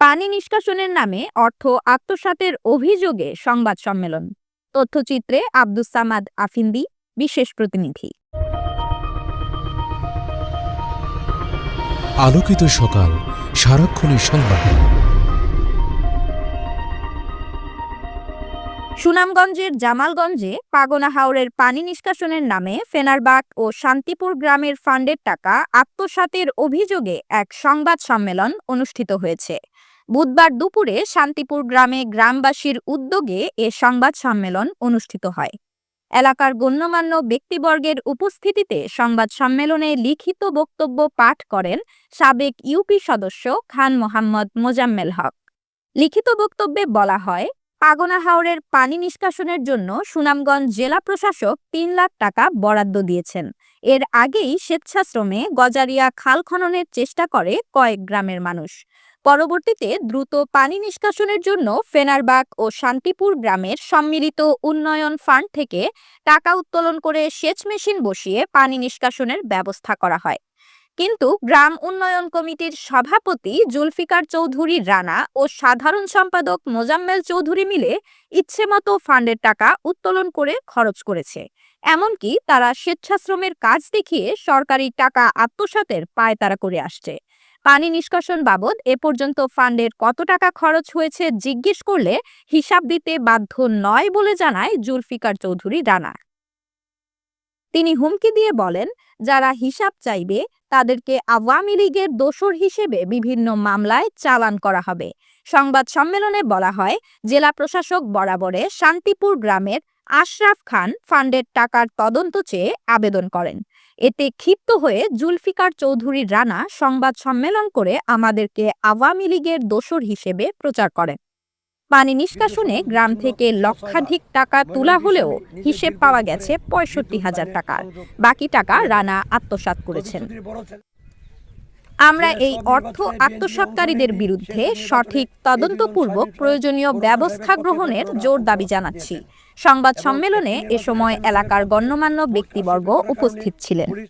পানি নিষ্কাশনের নামে অর্থ আত্মসাতের অভিযোগে সংবাদ সম্মেলন। তথ্যচিত্রে আব্দুস সামাদ আফিন্দি বিশেষ প্রতিনিধি। আলোকিত সকাল সারাক্ষণের সংবাদ। সুনামগঞ্জের জামালগঞ্জে পাগনা হাওরের পানি নিষ্কাশনের নামে ফেনারবাগ ও শান্তিপুর গ্রামের ফান্ডের টাকা আত্মসাতের অভিযোগে এক সংবাদ সম্মেলন অনুষ্ঠিত হয়েছে। বুধবার দুপুরে শান্তিপুর গ্রামে গ্রামবাসীর উদ্যোগে এ সংবাদ সম্মেলন অনুষ্ঠিত হয়। এলাকার গণ্যমান্য ব্যক্তিবর্গের উপস্থিতিতে সংবাদ সম্মেলনে লিখিত বক্তব্য পাঠ করেন সাবেক ইউপি সদস্য খান মোহাম্মদ মোজাম্মেল হক। লিখিত বক্তব্যে বলা হয়, পাগনা হাওরের পানি নিষ্কাশনের জন্য সুনামগঞ্জ জেলা প্রশাসক তিন লাখ টাকা বরাদ্দ দিয়েছেন। এর আগেই স্বেচ্ছাশ্রমে গজারিয়া খাল খননের চেষ্টা করে কয়েক গ্রামের মানুষ। পরবর্তীতে দ্রুত পানি নিষ্কাশনের জন্য ফেনারবাগ ও শান্তিপুর গ্রামের সম্মিলিত উন্নয়ন ফান্ড থেকে টাকা উত্তোলন করে সেচ মেশিন বসিয়ে পানি নিষ্কাশনের ব্যবস্থা করা হয়। কিন্তু গ্রাম উন্নয়ন কমিটির সভাপতি জুলফিকার চৌধুরী রানা ও সাধারণ সম্পাদক মোজাম্মেল চৌধুরী মিলে ইচ্ছেমতো ফান্ডের টাকা উত্তোলন করে খরচ করেছে। এমনকি তারা স্বেচ্ছাশ্রমের কাজ দেখিয়ে সরকারি টাকা আত্মসাতের পায়তারা করে আসছে। পানি নিষ্কাশন বাবদ এ পর্যন্ত ফান্ডের কত টাকা খরচ হয়েছে জিজ্ঞেস করলে হিসাব দিতে বাধ্য নয় বলে জানায় জুলফিকার চৌধুরী রানা। তিনি হুমকি দিয়ে বলেন, যারা হিসাব চাইবে, তাদেরকে আওয়ামী লীগের দোসর হিসেবে বিভিন্ন মামলায় চালান করা হবে। সংবাদ সম্মেলনে বলা হয়, জেলা প্রশাসক বরাবরে শান্তিপুর গ্রামের আশরাফ খান ফান্ডের টাকার তদন্ত চেয়ে আবেদন করেন। এতে ক্ষিপ্ত হয়ে জুলফিকার চৌধুরী রানা সংবাদ সম্মেলন করে আমাদেরকে আওয়ামী লীগের দোসর হিসেবে প্রচার করেন। পানি নিষ্কাশনে গ্রাম থেকে লক্ষাধিক টাকা তোলা হলেও হিসেব পাওয়া গেছে পঁয়ষট্টি হাজার টাকার। বাকি টাকা রানা আত্মসাৎ করেছেন। আমরা এই অর্থ আত্মসাৎকারীদের বিরুদ্ধে সঠিক, তদন্তপূর্বক প্রয়োজনীয় ব্যবস্থা গ্রহণের জোর দাবি জানাচ্ছি। সংবাদ সম্মেলনে এ সময় এলাকার গণ্যমান্য ব্যক্তিবর্গ উপস্থিত ছিলেন।